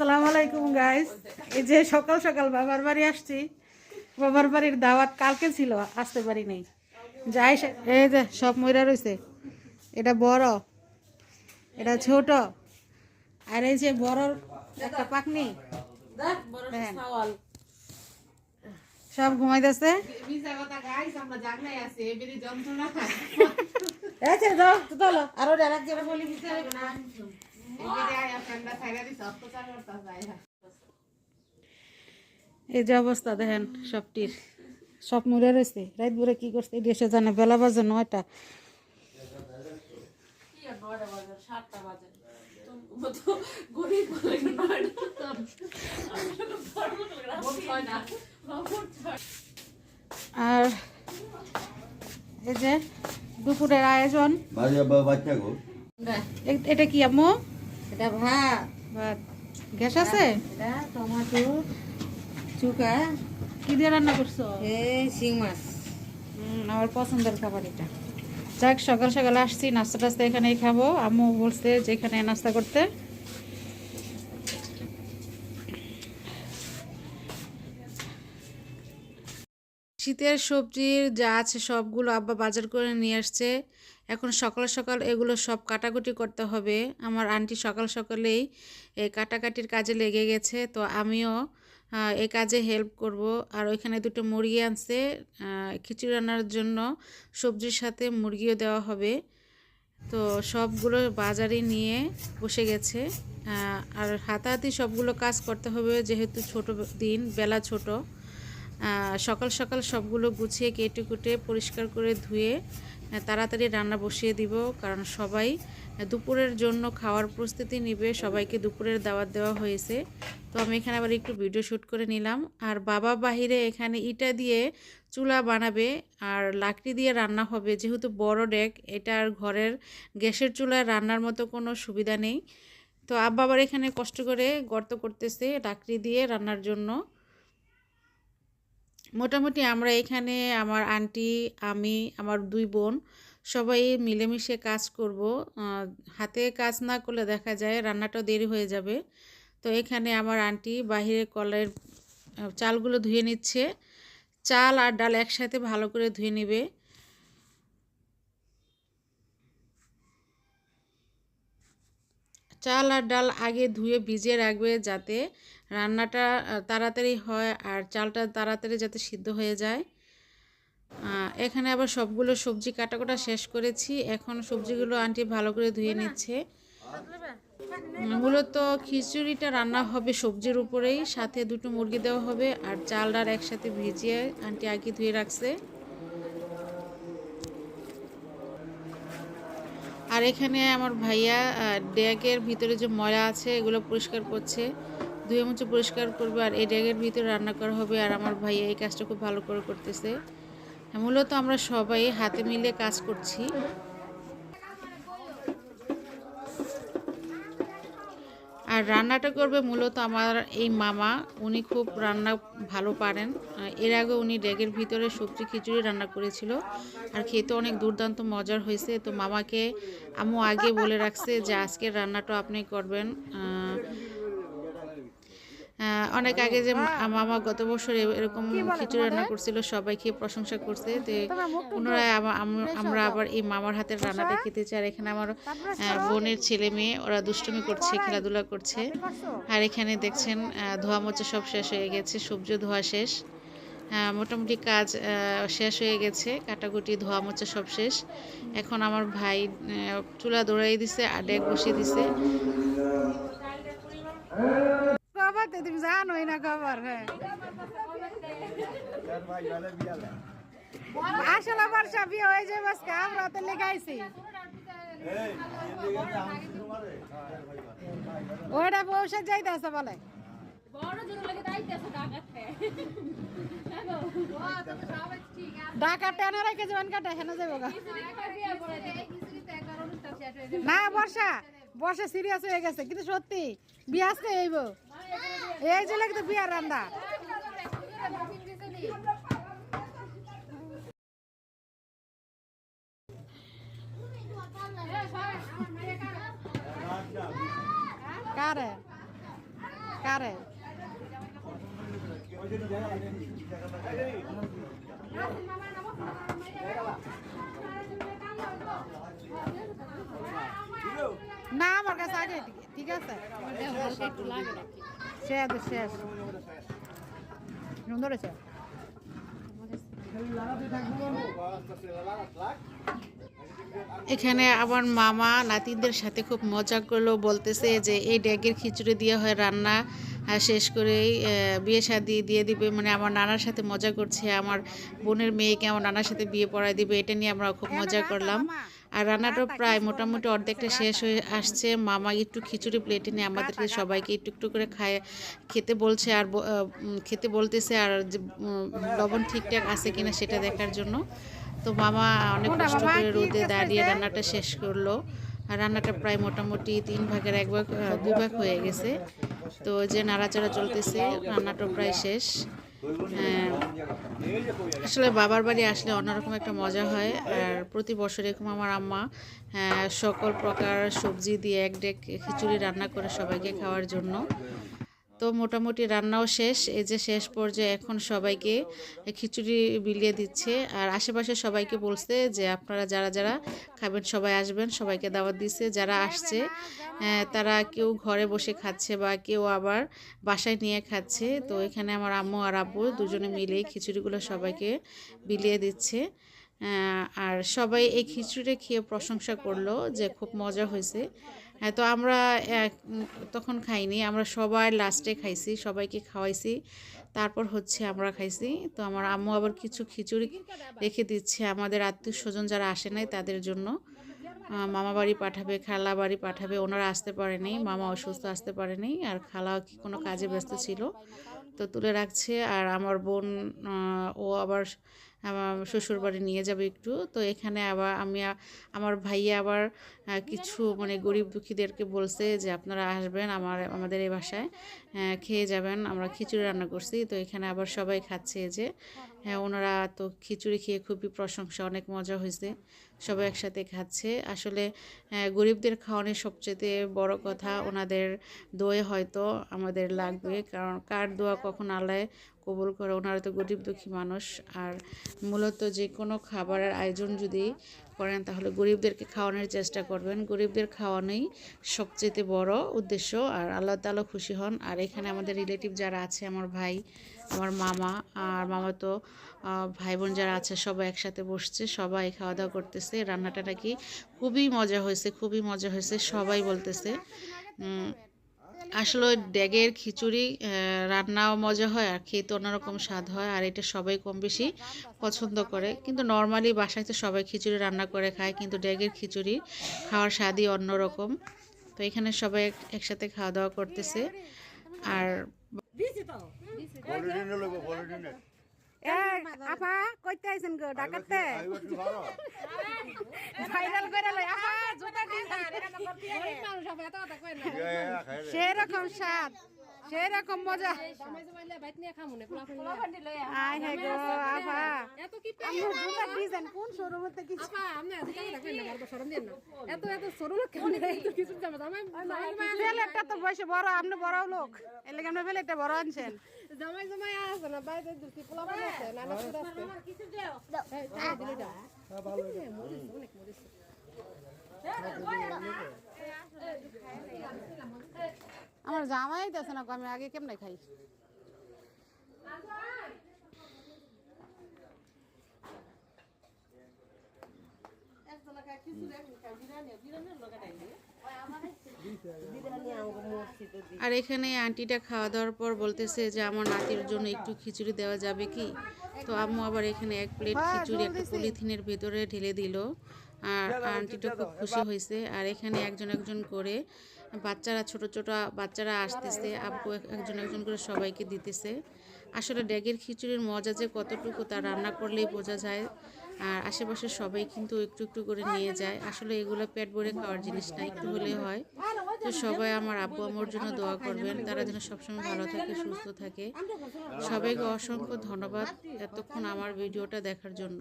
আসসালামু আলাইকুম গাইস এই যে সকাল সকাল বাবার বাড়ি আসছি। বাবার বাড়ির দাওয়াত কালকে ছিল, আসতে পারি নাই। যাই এই যে সব ময়রা রয়েছে এটা বড়, এটা ছোট। আর এই যে বড় একটা পাকনি সব ঘুমাইতেছে। আরও যেটা বলি এই যে অবস্থা দেখেন সবটির। সব মরে রয়েছে। রাত ভরে কি করছে? দেশে জানে বেলা বাজে নয়টা। আর এই যে দুপুরের আয়োজন। এটা কি আম্মু? এটা ভাত। ভাত। গ্যাস আছে? এটা টমেটো চুকা। কি দিয়ে রান্না করছ? এই শিং মাছ। হুম, আমার পছন্দের খাবার এটা। যাক সকাল সকাল আসছি নাস্তা টাস্তা এখানেই খাব। আম্মু বলছে যে এখানে নাস্তা করতে। শীতের সবজির যা আছে সবগুলো আব্বা বাজার করে নিয়ে আসছে। এখন সকাল সকাল এগুলো সব কাটাকুটি করতে হবে। আমার আন্টি সকাল সকালেই এই কাটাকাটির কাজে লেগে গেছে, তো আমিও এই কাজে হেল্প করব। আর ওইখানে দুটো মুরগি আনছে খিচুড়ি রান্নার জন্য সবজির সাথে মুরগিও দেওয়া হবে। তো সবগুলো বাজারে নিয়ে বসে গেছে আর হাতাহাতি সবগুলো কাজ করতে হবে যেহেতু ছোট দিন, বেলা ছোট। সকাল সকাল সবগুলো গুছিয়ে কেটে কুটে পরিষ্কার করে ধুয়ে তাড়াতাড়ি রান্না বসিয়ে দিব, কারণ সবাই দুপুরের জন্য খাওয়ার প্রস্তুতি নিবে, সবাইকে দুপুরের দাওয়াত দেওয়া হয়েছে। তো আমি এখানে আবার একটু ভিডিও শ্যুট করে নিলাম। আর বাবা বাহিরে এখানে ইটা দিয়ে চুলা বানাবে, আর লাকড়ি দিয়ে রান্না হবে। যেহেতু বড় ডেক এটা আর ঘরের গ্যাসের চুলায় রান্নার মতো কোনো সুবিধা নেই। তো আব্বা আবার এখানে কষ্ট করে গর্ত করতেছে লাকড়ি দিয়ে রান্নার জন্য। মোটামুটি আমরা এখানে আমার আন্টি, আমি, আমার দুই বোন সবাই মিলেমিশে কাজ করব। হাতে কাজ না করলে দেখা যায় রান্নাটাও দেরি হয়ে যাবে। তো এখানে আমার আন্টি বাহিরে কলের চালগুলো ধুয়ে নিচ্ছে। চাল আর ডাল একসাথে ভালো করে ধুয়ে নেবে। চাল আর ডাল আগে ধুয়ে ভিজিয়ে রাখবে যাতে রান্নাটা তাড়াতাড়ি হয় আর চালটা তাড়াতাড়ি যাতে সিদ্ধ হয়ে যায়। এখানে আবার সবগুলো সবজি কাটাকুটা শেষ করেছি। এখন সবজিগুলো আন্টি ভালো করে ধুয়ে নিচ্ছে। মূলত খিচুড়িটা রান্না হবে সবজির উপরেই সাথে দুটো মুরগি দেওয়া হবে আর চাল ডাল একসাথে ভিজিয়ে আন্টি আগে ধুয়ে রাখছে। আর এখানে আমার ভাইয়া ড্যাগের ভিতরে যে ময়লা আছে এগুলো পরিষ্কার করছে। ধুয়ে মুছে পরিষ্কার করবে আর এই ড্যাগের ভিতরে রান্না করা হবে আর আমার ভাইয়া এই কাজটা খুব ভালো করে করতেছে। হ্যাঁ, মূলত আমরা সবাই হাতে মিলে কাজ করছি। আর রান্নাটা করবে মূলত আমার এই মামা উনি খুব রান্না ভালো পারেন। এর আগে উনি ড্যাগের ভিতরে সবজি খিচুড়ি রান্না করেছিল আর খেতে অনেক দুর্দান্ত মজার হয়েছে। তো মামাকে আমু আগে বলে রাখছে যে আজকের রান্নাটা আপনি করবেন। অনেক আগে যে মামা গত বছর এরকম খিচুড়ি রান্না করছিল সবাই খেয়ে প্রশংসা করছে যে পুনরায় আমা- আম- আমরা আবার এই মামার হাতের রান্নাটা খেতে চাই। আর এখানে আমার বোনের ছেলে মেয়ে ওরা দুষ্টুমি করছে খেলাধুলা করছে। আর এখানে দেখছেন ধোয়া মোচা সব শেষ হয়ে গেছে সবজি ধোয়া শেষ। মোটামুটি কাজ শেষ হয়ে গেছে কাটাকুটি ধোয়া মোচা সব শেষ। এখন আমার ভাই চুলা দৌড়াই দিছে আর ডেক বসিয়ে দিছে। তো তুমি জানোই না খবর হ্যাঁ আসলে বর্ষা বিয়ে হয়ে যাবে আজকে আমরা তো লেগাইছি ওটা বসে যাইতেছে বলে ঢাকা টেনে রেখে যাবেন কাটা হেনে যাব। না বর্ষা বর্ষা সিরিয়াস হয়ে গেছে কিন্তু সত্যি বিয়ে আসতে এই যে লাগে তো বিয়ার রান্দা কারে? কারে? না আগে ঠিক- আছে? শেষ শেষ। সুন্দর হয়েছে। এখানে আমার মামা নাতিদের সাথে খুব মজা করল বলতেছে যে এই ড্যাগের খিচুড়ি দিয়ে হয় রান্না শেষ করেই বিয়ে শাদি দিয়ে দিবে। মানে আমার নানার সাথে মজা করছে আমার বোনের মেয়েকে আমার নানার সাথে বিয়ে পড়ায় দিবে এটা নিয়ে আমরা খুব মজা করলাম। আর রান্নাটা প্রায় মোটামুটি অর্ধেকটা শেষ হয়ে আসছে। মামা একটু খিচুড়ি প্লেটে নিয়ে আমাদেরকে সবাইকে একটু একটু করে খায় খেতে বলছে আর খেতে বলতেছে আর যে, লবণ ঠিকঠাক আছে কিনা সেটা দেখার জন্য। তো মামা অনেক কষ্ট করে রোদে দাঁড়িয়ে রান্নাটা শেষ করল। আর রান্নাটা প্রায় মোটামুটি তিন ভাগের এক ভাগ দুই ভাগ হয়ে গেছে। তো যে নাড়াচাড়া চলতেছে রান্নাটা প্রায় শেষ। আসলে বাবার বাড়ি আসলে অন্যরকম একটা মজা হয়। আর প্রতি বছর এরকম আমার আম্মা আহ, সকল প্রকার সবজি দিয়ে এক ডেক খিচুড়ি রান্না করে সবাইকে খাওয়ার জন্য। তো মোটামুটি রান্নাও শেষ। এই যে শেষ পর্যায়ে এখন সবাইকে খিচুড়ি বিলিয়ে দিচ্ছে। আর আশেপাশে সবাইকে বলছে যে, আপনারা যারা যারা খাবেন, সবাই আসবেন, সবাইকে দাওয়াত দিচ্ছে। যারা আসছে তারা কেউ ঘরে বসে খাচ্ছে বা কেউ আবার বাসায় নিয়ে খাচ্ছে। তো এখানে আমার আম্মু আর আব্বু দুজনে মিলে খিচুড়িগুলো সবাইকে বিলিয়ে দিচ্ছে। আর সবাই এই খিচুড়ি খেয়ে প্রশংসা করল যে, খুব মজা হয়েছে। হ্যাঁ তো আমরা তখন খাইনি, আমরা সবাই লাস্টে খাইছি, সবাইকে খাওয়াইছি। তারপর হচ্ছে আমরা খাইছি, তো আমার আম্মু আবার কিছু খিচুড়ি রেখে দিচ্ছে। আমাদের আত্মীয় স্বজন যারা আসে নাই তাদের জন্য। মামা বাড়ি পাঠাবে, খালা বাড়ি পাঠাবে, ওনারা আসতে পারেনি, মামা অসুস্থ আসতে পারেনি, আর খালা কি কোনো কাজে ব্যস্ত ছিল? তো তুলে রাখছে। আর আমার বোন ও আবার আমার শ্বশুর বাড়ি নিয়ে যাবে একটু। তো এখানে আবার আমি, আমার ভাইয়া আবার কিছু মানে গরিব দুঃখীদেরকে বলছে যে, আপনারা আসবেন আমার, আমাদের এই বাসায় খেয়ে যাবেন। আমরা খিচুড়ি রান্না করছি। তো এখানে আবার সবাই খাচ্ছে যে। হ্যাঁ ওনারা তো খিচুড়ি খেয়ে খুবই প্রশংসা অনেক মজা হয়েছে। সবাই একসাথে খাচ্ছে। আসলে আহ, গরিবদের খাওয়ানোর সবচেয়ে বড় কথা। ওনাদের দোয়ে হয়তো আমাদের লাগবে। কারণ কার দোয়া কখন আল্লাহ কবুল করে। ওনারা তো গরিব দুঃখী মানুষ। আর মূলত যে কোনো খাবারের আয়োজন যদি করেন, তাহলে গরিবদেরকে খাওয়ানোর চেষ্টা করবেন। গরিবদের খাওয়ানোই সবচেয়ে বড় উদ্দেশ্য। আর আল্লাহ তাআলা খুশি হন। আর এখানে আমাদের রিলেটিভ যারা আছে, আমার ভাই, আমার মামা, আর মামা তো ভাই বোন যারা আছে, সবাই একসাথে বসছে, সবাই খাওয়া দাওয়া করতেছে। রান্নাটা নাকি খুবই মজা হয়েছে, খুবই মজা হয়েছে, সবাই বলতেছে। আসলে ড্যাগের খিচুড়ি রান্নাও মজা হয় আর খেতে অন্যরকম স্বাদ হয় আর এটা সবাই কম বেশি পছন্দ করে। কিন্তু নর্মালি বাসায় তো সবাই খিচুড়ি রান্না করে খায় কিন্তু ড্যাগের খিচুড়ি খাওয়ার স্বাদই অন্যরকম। তো এখানে সবাই একসাথে খাওয়া দাওয়া করতেছে। আর আপা কইতে আইছেন গো ডাকাতে ভাইরাল করে লই আপা জুতা দিন। সেরকম স্বাদ। সেরকম মজা আই হে গো আপা আমি জুতা ডিজাইন কোন শোরুমে থেকে বেলেটটা তো বয়সে বড় আপনি বড় লোক এর লাগে আপনি বেলেটটা বড় আনছেন জামাই জামাই আছে না বাইরে দুটি পোলা বান আছে নানা পুর আছে এই, তাই দিলে দাও। মরিচ, অনেক মরিচ। আমার জামাই দিতেছে না আমি আগে কেমনে খাই? আর এখানে আন্টিটা খাওয়া দাওয়ার পর বলতেছে যে আমার নাতির জন্য একটু খিচুড়ি দেওয়া যাবে কি? তো আম্মু আবার এখানে এক প্লেট হ্যাঁ, খিচুড়ি একটা পলিথিনের ভেতরে ঢেলে দিল। আর আন্টিটা খুব খুশি হয়েছে। আর এখানে একজন একজন করে বাচ্চারা, ছোট ছোট বাচ্চারা আসতেছে, আব্বু একজন একজন করে সবাইকে দিতেছে। আসলে ড্যাগের খিচুড়ির মজা যে কতটুকু তা রান্না করলেই বোঝা যায়। আর আশেপাশে সবাই কিন্তু একটু একটু করে নিয়ে যায়। আসলে এগুলো পেট ভরে খাওয়ার জিনিস না, একটু হলে হয়। তো সবাই আমার আব্বু আমার জন্য দোয়া করবেন। তারা যেন সবসময় ভালো থাকে, সুস্থ থাকে। সবাইকে অসংখ্য ধন্যবাদ এতক্ষণ আমার ভিডিওটা দেখার জন্য।